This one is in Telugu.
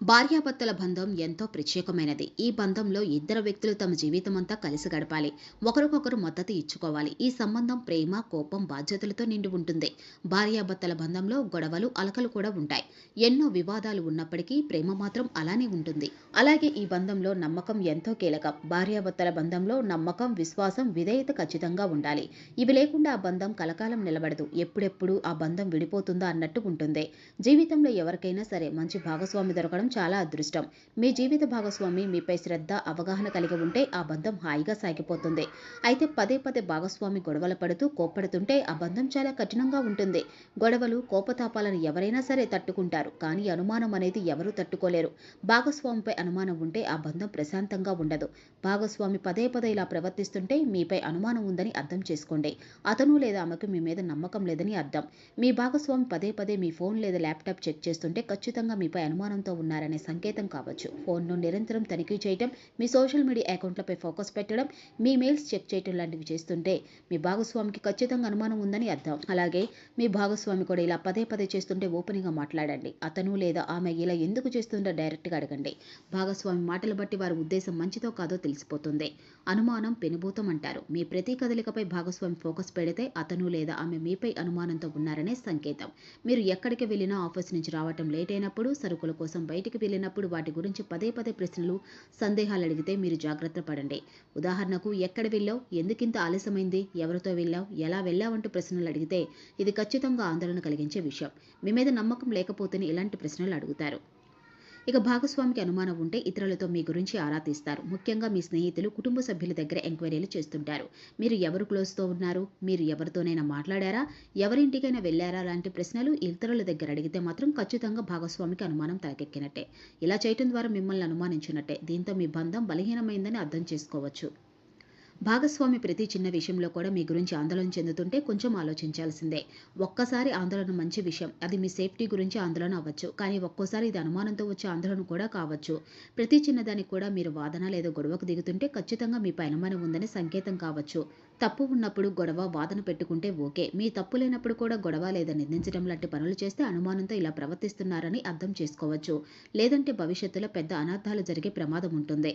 భార్యాభర్తల బంధం ఎంతో ప్రత్యేకమైనది. ఈ బంధంలో ఇద్దరు వ్యక్తులు తమ జీవితమంతా కలిసి గడపాలి. ఒకరికొకరు మద్దతు ఇచ్చుకోవాలి. ఈ సంబంధం ప్రేమ కోపం బాధ్యతలతో నిండి ఉంటుంది. భార్యాభర్తల బంధంలో గొడవలు అలకలు కూడా ఉంటాయి. ఎన్నో వివాదాలు ఉన్నప్పటికీ ప్రేమ మాత్రం అలానే ఉంటుంది. అలాగే ఈ బంధంలో నమ్మకం ఎంతో కీలకం. భార్యాభర్తల బంధంలో నమ్మకం విశ్వాసం విధేయత ఖచ్చితంగా ఉండాలి. ఇవి లేకుండా ఆ బంధం కలకాలం నిలబడదు. ఎప్పుడెప్పుడు ఆ బంధం విడిపోతుందా అన్నట్టు ఉంటుంది. జీవితంలో ఎవరికైనా సరే మంచి భాగస్వామి దొరకడం చాలా అదృష్టం. మీ జీవిత భాగస్వామి మీపై శ్రద్ధ అవగాహన కలిగి ఉంటే ఆ బంధం హాయిగా సాగిపోతుంది. అయితే పదే పదే భాగస్వామి గొడవలు పడుతూ కోప్పడుతుంటే ఆ బంధం చాలా కఠినంగా ఉంటుంది. గొడవలు కోపతాపాలను ఎవరైనా సరే తట్టుకుంటారు. కానీ అనుమానం అనేది ఎవరూ తట్టుకోలేరు. భాగస్వామిపై అనుమానం ఉంటే ఆ బంధం ప్రశాంతంగా ఉండదు. భాగస్వామి పదే పదే ఇలా ప్రవర్తిస్తుంటే మీపై అనుమానం ఉందని అర్థం చేసుకోండి. అతను లేదా ఆమెకు మీ మీద నమ్మకం లేదని అర్థం. మీ భాగస్వామి పదే పదే మీ ఫోన్ లేదా ల్యాప్టాప్ చెక్ చేస్తుంటే ఖచ్చితంగా మీపై అనుమానంతో ఉన్నారు. ఉన్నారనే సంకేతం కావచ్చు. ఫోన్ను నిరంతరం తనిఖీ చేయటం మీ సోషల్ మీడియా అకౌంట్లపై ఫోకస్ పెట్టడం మీ మెయిల్స్ చెక్ చేయటం లాంటివి చేస్తుంటే మీ భాగస్వామికి ఖచ్చితంగా అనుమానం ఉందని అర్థం. అలాగే మీ భాగస్వామి కూడా ఇలా పదే పదే చేస్తుంటే ఓపెన్గా మాట్లాడండి. అతను లేదా ఆమె ఇలా ఎందుకు చేస్తుందో డైరెక్ట్గా అడగండి. భాగస్వామి మాటలు బట్టి వారి ఉద్దేశం మంచిదో కాదో తెలిసిపోతుంది. అనుమానం పెనుభూతం అంటారు. మీ ప్రతి కదలికపై భాగస్వామి ఫోకస్ పెడితే అతను లేదా ఆమె మీపై అనుమానంతో ఉన్నారనే సంకేతం. మీరు ఎక్కడికి వెళ్ళినా ఆఫీస్ నుంచి రావటం లేట్ అయినప్పుడు సరుకుల కోసం బయటికి వెళ్ళినప్పుడు వాటి గురించి పదే పదే ప్రశ్నలు సందేహాలు అడిగితే మీరు జాగ్రత్త పడండి. ఉదాహరణకు ఎక్కడ వెళ్ళావు? ఎందుకింత ఆలస్యమైంది? ఎవరితో వెళ్ళావు? ఎలా వెళ్ళావంటూ ప్రశ్నలు అడిగితే ఇది ఖచ్చితంగా ఆందోళన కలిగించే విషయం. మీ మీద నమ్మకం లేకపోతేనే ఇలాంటి ప్రశ్నలు అడుగుతారు. ఇక భాగస్వామికి అనుమానం ఉంటే ఇతరులతో మీ గురించి ఆరా తీస్తారు. ముఖ్యంగా మీ స్నేహితులు కుటుంబ సభ్యుల దగ్గర ఎంక్వైరీలు చేస్తుంటారు. మీరు ఎవరు క్లోజ్తో ఉన్నారు? మీరు ఎవరితోనైనా మాట్లాడారా? ఎవరింటికైనా వెళ్ళారా? లాంటి ప్రశ్నలు ఇతరుల దగ్గర అడిగితే మాత్రం ఖచ్చితంగా భాగస్వామికి అనుమానం తలకెక్కినట్టే. ఇలా చేయటం ద్వారా మిమ్మల్ని అనుమానించినట్టే. దీంతో మీ బంధం బలహీనమైందని అర్థం చేసుకోవచ్చు. భాగస్వామి ప్రతి చిన్న విషయంలో కూడా మీ గురించి ఆందోళన చెందుతుంటే కొంచెం ఆలోచించాల్సిందే. ఒక్కసారి ఆందోళన మంచి విషయం. అది మీ సేఫ్టీ గురించి ఆందోళన అవ్వచ్చు. కానీ ఒక్కోసారి ఇది అనుమానంతో వచ్చే ఆందోళన కూడా కావచ్చు. ప్రతి చిన్నదానికి కూడా మీరు వాదన లేదా గొడవకు దిగుతుంటే ఖచ్చితంగా మీపై అనుమానం ఉందని సంకేతం కావచ్చు. తప్పు ఉన్నప్పుడు గొడవ వాదన పెట్టుకుంటే ఓకే. మీ తప్పు లేనప్పుడు కూడా గొడవ లేదా నిందించడం లాంటి పనులు చేస్తే అనుమానంతో ఇలా ప్రవర్తిస్తున్నారని అర్థం చేసుకోవచ్చు. లేదంటే భవిష్యత్తులో పెద్ద అనర్థాలు జరిగే ప్రమాదం ఉంటుంది.